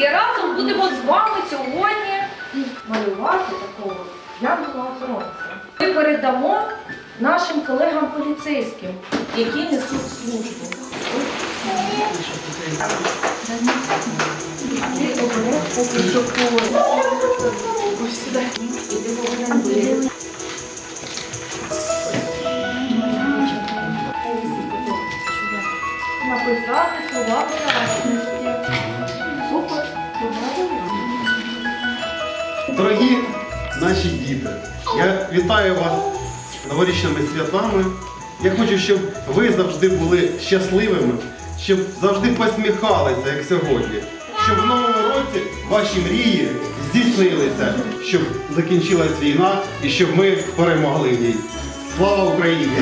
І разом будемо з вами сьогодні малювати такого янгола охоронця. Ми передамо нашим колегам поліцейським, які несуть службу. Ось сюди. Написати слова вдячності. Супер. Дорогі наші діти, я вітаю вас новорічними святами. Я хочу, щоб ви завжди були щасливими, щоб завжди посміхалися, як сьогодні. Щоб в новому році ваші мрії здійснилися, щоб закінчилась війна і щоб ми перемогли в ній. Слава Україні!